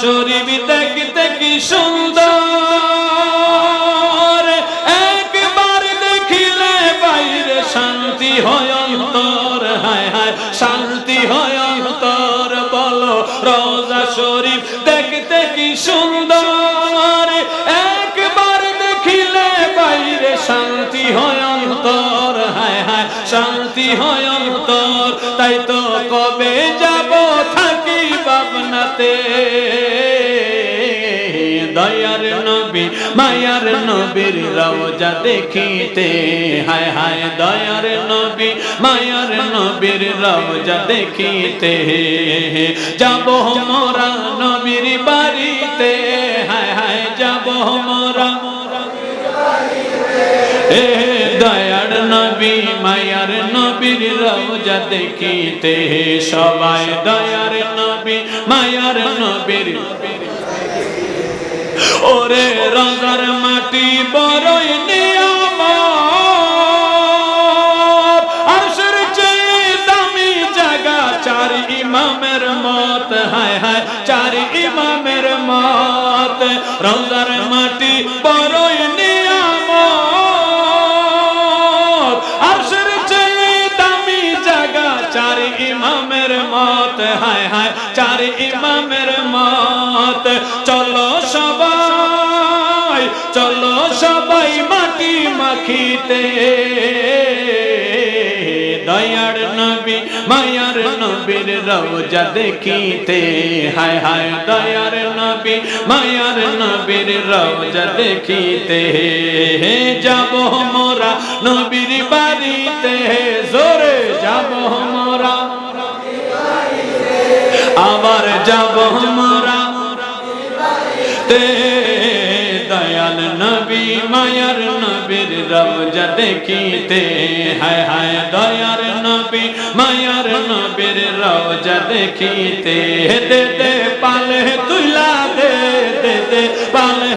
শরীফ দেখতে কি সুন্দর? একবার দেখিলে বাইরে শান্তি হয় অন্তর। হায় হায়, শান্তি হয় অন্তর। বলো, রোজা শরীফ দেখতে কি সুন্দর? একবার দেখিলে বাইরে শান্তি হয় অন্তর। হায় হায়, শান্তি হয় অন্তর। তাই তো কবে যাব থাকি ভাবনাতে। দয়ার নবী, মায়ার নবীর রওজা দেখিতে। হায় হায় দয়ার নবী, মায়ার নবীর রওজা দেখিতে। যাব মোরা নবীর বাড়িতে, হায় হায় যাব মোরা দয়ার নবী, মায়ার নবীর রওজা দেখিতে। সবাই দয়ার নবী, মায়ার নবীর ওরে রঙার মাটি বড়ই নিয়ম আরশের চেয়ে দামি জায়গা চার ইমামের মত। হায় হায়, চার ইমামের মত। রঙার মাটি বড়ই নিয়ম আরশের চেয়ে দামি জায়গা চার ইমামের মত। হায় হায়, চার ইমামের মত। মাখিতে। দয়ার নবী, মায়ার নবীর রওজা দেখিতে। হায় হায় দয়ার নবী, মায়ার নবীর রওজা দেখিতে। যাব মোরা নবীর বাড়িতে, জোরে যাব মোরা। আবার যাব মোরা নবী, মায়ার নবীর রওজা দেখিতে। হায় হায়, দয়ার নবী, মায়ার নবীর রওজা দেখিতে। দে দে পালে তুলা দে দে দে, পালে